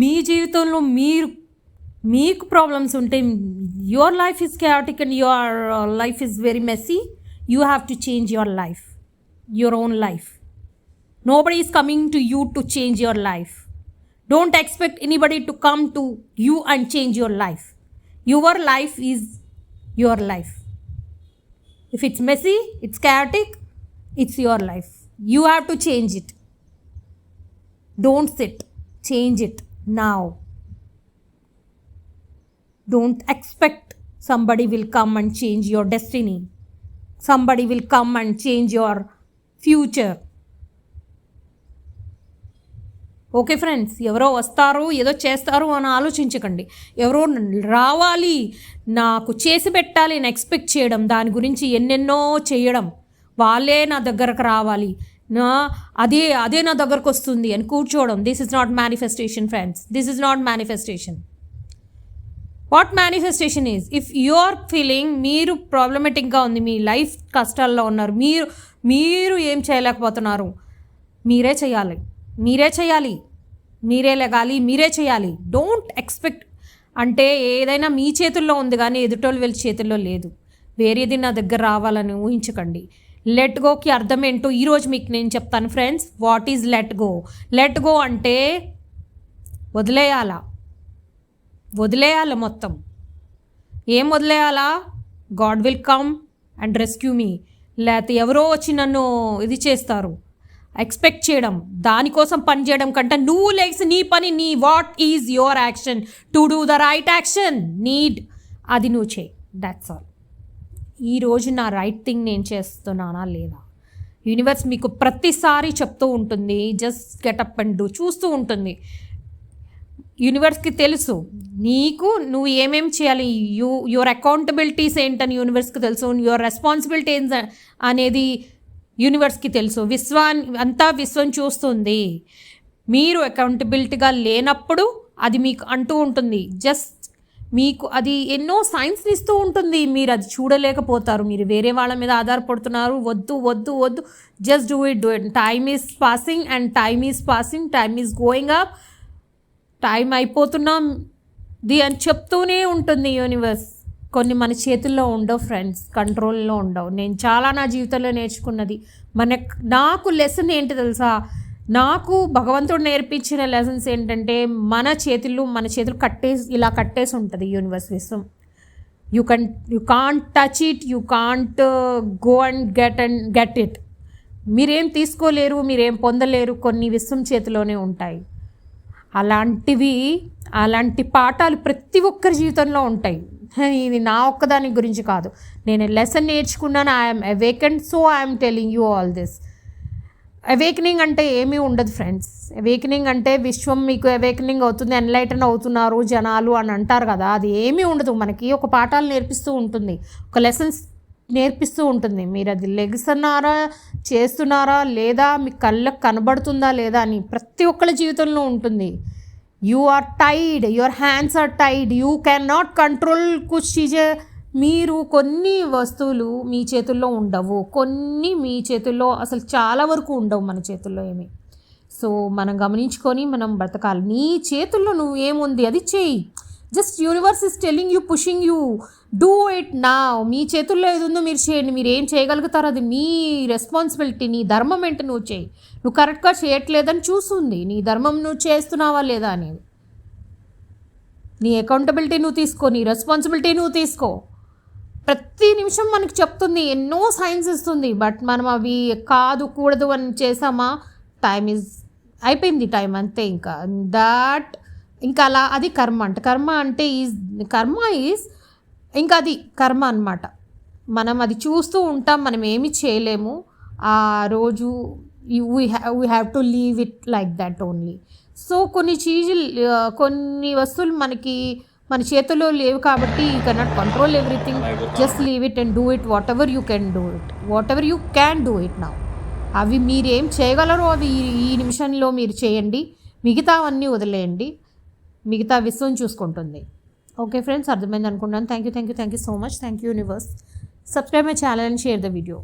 మీ జీవితంలో మీరు మీకు ప్రాబ్లమ్స్ ఉంటే your life is chaotic and your life is very messy you have to change your life your own life nobody is coming to you to change your life don't expect anybody to come to you and change your life your life is your life if it's messy it's chaotic it's your life you have to change it don't sit change it now don't expect somebody will come and change your destiny. Somebody will come and change your future okay friends ఎవరో వస్తారు ఏదో చేస్తారు అని ఆలోచించకండి ఎవరో రావాలి నాకు చేసి పెట్టాలి అని ఎక్స్పెక్ట్ చేయడం దాని గురించి ఎన్నెన్నో చేయడం వాళ్ళే నా దగ్గరకు రావాలి నా అదే అదే నా దగ్గరకు వస్తుంది అని కూర్చోవడం. This is not manifestation friends this is not manifestation what manifestation is if your feeling మీరు ప్రాబ్లమెటిక్గా ఉంది మీ లైఫ్ కష్టాల్లో ఉన్నారు మీరు మీరు ఏం చేయలేకపోతున్నారు మీరే చేయాలి. మీరే చేయాలి. మీరే లెగాలి మీరే చేయాలి. డోంట్ ఎక్స్పెక్ట్ అంటే ఏదైనా మీ చేతుల్లో ఉంది కానీ ఎదుటోళ్ళు వీళ్ళ చేతుల్లో లేదు. వేరేది నా దగ్గర రావాలని ఊహించకండి. లెట్ గోకి అర్థం ఏంటో ఈరోజు మీకు నేను చెప్తాను friends what is let go let go అంటే వదిలేయాలా? వదిలేయాల మొత్తం. ఏం వదిలేయాలా? God will come and rescue me లేకపోతే ఎవరో వచ్చి నన్ను ఇది చేస్తారు. ఎక్స్పెక్ట్ చేయడం. దానికోసం పని చేయడం కంటే నువ్వు లేక్స్ నీ పని నీ what is your action to do the right action need అది నువ్వు చేయి. దాట్స్ ఆల్ ఈరోజు నా రైట్ థింగ్ నేను చేస్తున్నానా లేదా? యూనివర్స్ మీకు ప్రతిసారి చెప్తూ ఉంటుంది జస్ట్ గెటప్ అండ్ డూ చూస్తూ ఉంటుంది. యూనివర్స్కి తెలుసు నీకు నువ్వు ఏమేమి చేయాలి యూ యువర్ అకౌంటబిలిటీస్ ఏంటని యూనివర్స్కి తెలుసు యువర్ రెస్పాన్సిబిలిటీ అనేది యూనివర్స్కి తెలుసు. విశ్వాన్ అంతా విశ్వం చూస్తుంది. మీరు అకౌంటబిలిటీగా లేనప్పుడు అది మీకు అంటూ ఉంటుంది. జస్ట్ మీకు అది ఎన్నో సైన్స్ని ఇస్తూ ఉంటుంది. మీరు అది చూడలేకపోతారు. మీరు వేరే వాళ్ళ మీద ఆధారపడుతున్నారు. వద్దు వద్దు వద్దు. Just do it do it time is passing and time is passing time is going up time అయిపోతున్నాం ది అని చెప్తూనే ఉంటుంది యూనివర్స్ కొన్ని మన చేతుల్లో ఉండవు ఫ్రెండ్స్ కంట్రోల్లో ఉండవు. నేను చాలా నా జీవితంలో నేర్చుకున్నది. మన నాకు లెసన్ ఏంటి తెలుసా? నాకు భగవంతుడు నేర్పించిన లెసన్స్ ఏంటంటే మన చేతులు మన చేతులు కట్టేసి ఇలా కట్టేసి ఉంటుంది universe Vishwam. You can you can't touch it you can't go and get and get it మీరేం తీసుకోలేరు మీరేం పొందలేరు కొన్ని విశ్వం చేతిలోనే ఉంటాయి. అలాంటివి అలాంటి పాఠాలు ప్రతి ఒక్కరి జీవితంలో ఉంటాయి. ఇది నా ఒక్కదాని గురించి కాదు. నేను లెసన్ నేర్చుకున్నాను I'm awakened so I'm telling you all this awakening అంటే ఏమీ ఉండదు ఫ్రెండ్స్ అవేకనింగ్ అంటే విశ్వం మీకు అవేకనింగ్ అవుతుంది ఎన్లైటన్ అవుతున్నారు జనాలు అని అంటారు కదా. అది ఏమీ ఉండదు. మనకి ఒక పాఠాలు నేర్పిస్తూ ఉంటుంది. ఒక లెసన్స్ నేర్పిస్తూ ఉంటుంది. మీరు అది లెగిస్తున్నారా చేస్తున్నారా లేదా మీ కళ్ళకు కనబడుతుందా లేదా అని ప్రతి ఒక్కళ్ళ జీవితంలో ఉంటుంది. You are tied your hands are tied you can not control కుచ్ చీజే మీరు కొన్ని వస్తువులు మీ చేతుల్లో ఉండవు. కొన్ని మీ చేతుల్లో అసలు చాలా వరకు ఉండవు మన చేతుల్లో ఏమి. సో మనం గమనించుకొని మనం బ్రతకాలి. నీ చేతుల్లో నువ్వు ఏముంది అది చేయి. Just universe is telling you pushing you do it నా మీ చేతుల్లో ఏది ఉందో మీరు చేయండి. మీరు ఏం చేయగలుగుతారో అది మీ రెస్పాన్సిబిలిటీ నీ ధర్మం ఏంటి నువ్వు చేయి. నువ్వు కరెక్ట్గా చేయట్లేదని చూస్తుంది. నీ ధర్మం నువ్వు చేస్తున్నావా లేదా అనేది. నీ అకౌంటబిలిటీ నువ్వు తీసుకో. నీ రెస్పాన్సిబిలిటీ నువ్వు తీసుకో. ప్రతి నిమిషం మనకి చెప్తుంది ఎన్నో సైన్స్ ఇస్తుంది. బట్ మనం అవి కాదు కూడదు అని చేసామా? టైం ఇస్ అయిపోయింది టైం అంతే ఇంకా. దాట్ ఇంకా అలా అది కర్మ అంట. కర్మ అంటే ఈజ్ కర్మ ఈజ్ ఇంకా అది కర్మ అనమాట మనం అది చూస్తూ ఉంటాం మనం ఏమి చేయలేము. ఆ రోజు we have we have to leave it like that only so కొన్ని చీజులు కొన్ని వస్తువులు మనకి మన చేతుల్లో లేవు కాబట్టి you cannot control everything just leave it and do it whatever you can do it whatever you can do it నా అవి మీరేం చేయగలరో అవి ఈ- నిమిషంలో మీరు చేయండి. మిగతావన్నీ వదిలేయండి. మిగతా విశ్వం చూసుకుంటుంది. ఓకే ఫ్రెండ్స్ అర్థమైంది అనుకుంటాను thank you thank you thank you so much thank you universe subscribe my channel and share the video